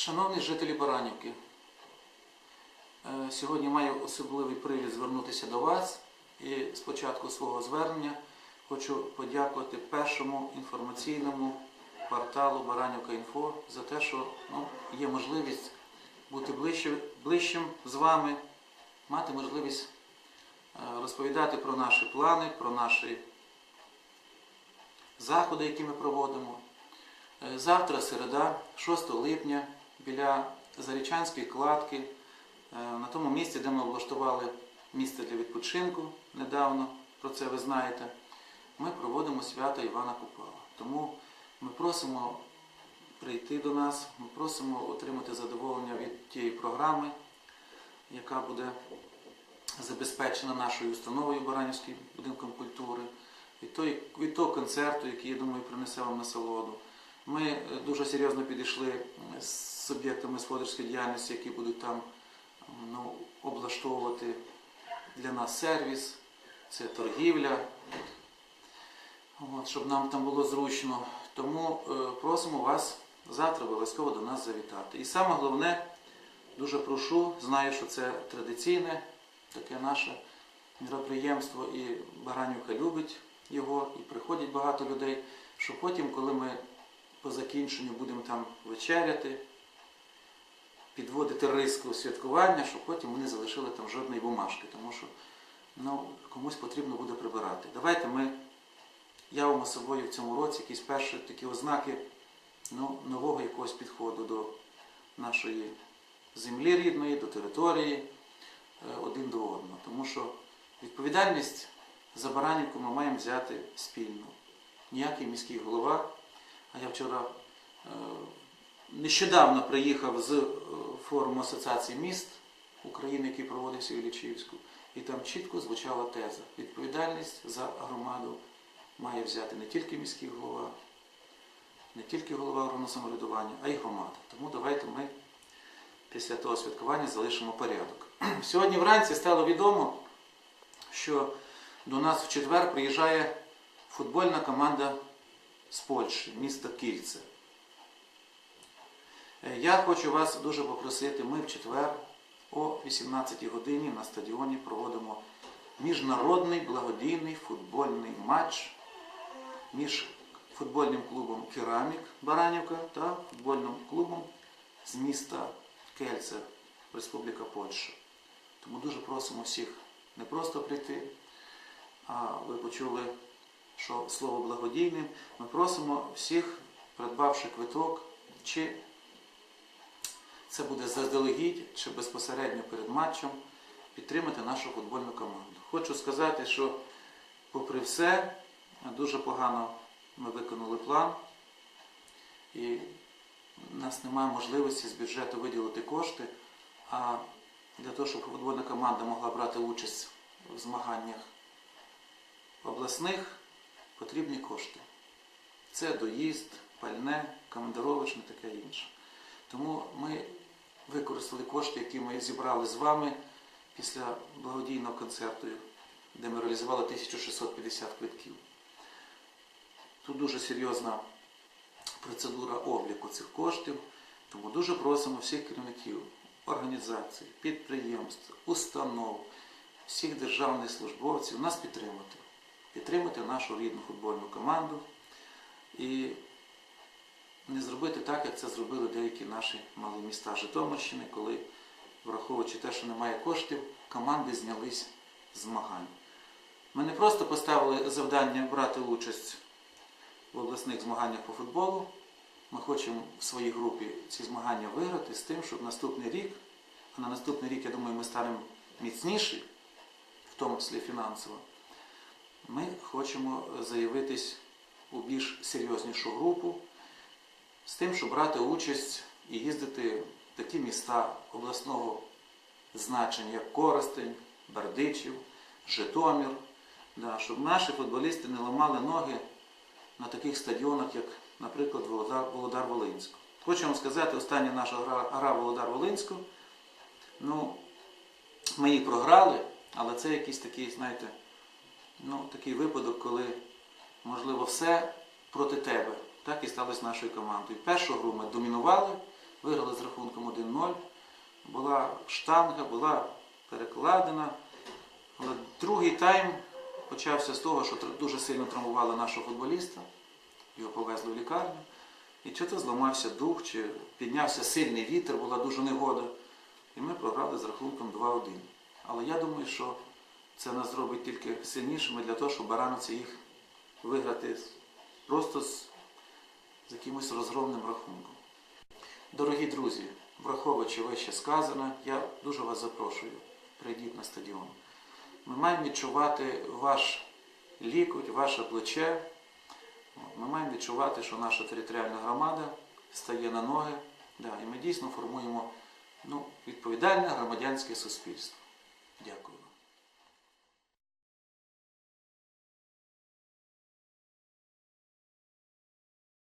Шановні жителі Баранівки, е, сьогодні маю особливий привід звернутися до вас і з початку свого звернення хочу подякувати першому інформаційному порталу Баранівка Інфо за те, що ну, є можливість бути ближче, ближчим з вами, мати можливість е, розповідати про наші плани, про наші заходи, які ми проводимо. Е, Завтра середа, 6 липня, біля Зарічанської кладки, е, на тому місці, де ми облаштували місце для відпочинку недавно, про це ви знаєте, ми проводимо свято Івана Купала. Тому ми просимо прийти до нас, ми просимо отримати задоволення від тієї програми, яка буде забезпечена нашою установою Баранівським будинком культури, від, того концерту, який, я думаю, принесе вам насолоду. Ми е, дуже серйозно підійшли з суб'єктами господарської діяльності, які будуть там ну, облаштовувати для нас сервіс, це торгівля, от, щоб нам там було зручно. Тому е, просимо вас завтра обов'язково до нас завітати. І саме головне, дуже прошу, знаю, що це традиційне таке наше міроприємство, і Баранівка любить його, і приходять багато людей, що потім, коли ми по закінченню будемо там вечеряти, підводити риску святкування, щоб потім ми не залишили там жодної бумажки, тому що ну, комусь потрібно буде прибирати. Давайте ми явимо собою в цьому році якісь перші такі ознаки ну, нового якогось підходу до нашої землі рідної, до території е, один до одного. Тому що відповідальність за Баранівку ми маємо взяти спільно. Ніякий міський голова. А я вчора е, нещодавно приїхав з е, форуму Асоціації міст України, який проводився в Іллічівську, і там чітко звучала теза. Відповідальність за громаду має взяти не тільки міський голова, не тільки голова органу самоврядування, а й громада. Тому давайте ми після того святкування залишимо порядок. Сьогодні вранці стало відомо, що до нас в четвер приїжджає футбольна команда з Польщі, міста Кільце. Е, Я хочу вас дуже попросити, ми в четвер о 18 годині на стадіоні проводимо міжнародний благодійний футбольний матч між футбольним клубом Керамік Баранівка та футбольним клубом з міста Кельце, Республіка Польща. Тому дуже просимо всіх не просто прийти, а ви почули, що слово благодійним. Ми просимо всіх, придбавши квиток, чи це буде заздалегідь, чи безпосередньо перед матчем, підтримати нашу футбольну команду. Хочу сказати, що, попри все, дуже погано ми виконали план, і в нас немає можливості з бюджету виділити кошти. А для того, щоб футбольна команда могла брати участь в змаганнях обласних, потрібні кошти. Це доїзд, пальне, командировочне, таке інше. Тому ми використали кошти, які ми зібрали з вами після благодійного концерту, де ми реалізували 1650 квитків. Тут дуже серйозна процедура обліку цих коштів, тому дуже просимо всіх керівників організацій, підприємств, установ, всіх державних службовців нас підтримати. Підтримати нашу рідну футбольну команду і не зробити так, як це зробили деякі наші малі міста Житомирщини, коли, враховуючи те, що немає коштів, команди знялись змагань. Ми не просто поставили завдання брати участь в обласних змаганнях по футболу. Ми хочемо в своїй групі ці змагання виграти з тим, щоб наступний рік, а на наступний рік, я думаю, ми станемо міцніші, в тому числі фінансово, ми хочемо заявитись у більш серйознішу групу з тим, щоб брати участь і їздити в такі міста обласного значення, як Коростень, Бердичів, Житомир, да, щоб наші футболісти не ламали ноги на таких стадіонах, як, наприклад, Володар, Володар Волинську. Хочу вам сказати, остання наша гра, гра Володар Волинську, ну, ми її програли, але це якийсь такий, знаєте, ну, такий випадок, коли, можливо, все проти тебе. Так і сталося нашою командою. Першу гру ми домінували, виграли з рахунком 1-0. Була штанга, була перекладена. Але другий тайм почався з того, що дуже сильно травмували нашого футболіста. Його повезли в лікарню. І чи то зламався дух, чи піднявся сильний вітер, була дуже негода. І ми програли з рахунком 2-1. Але я думаю, що це нас зробить тільки сильнішими для того, щоб барановці їх виграти просто з, з якимось розгромним рахунком. Дорогі друзі, враховуючи вище сказане, я дуже вас запрошую. Прийдіть на стадіон. Ми маємо відчувати ваш лікоть, ваше плече. Ми маємо відчувати, що наша територіальна громада стає на ноги, да, і ми дійсно формуємо ну, відповідальне громадянське суспільство. Дякую.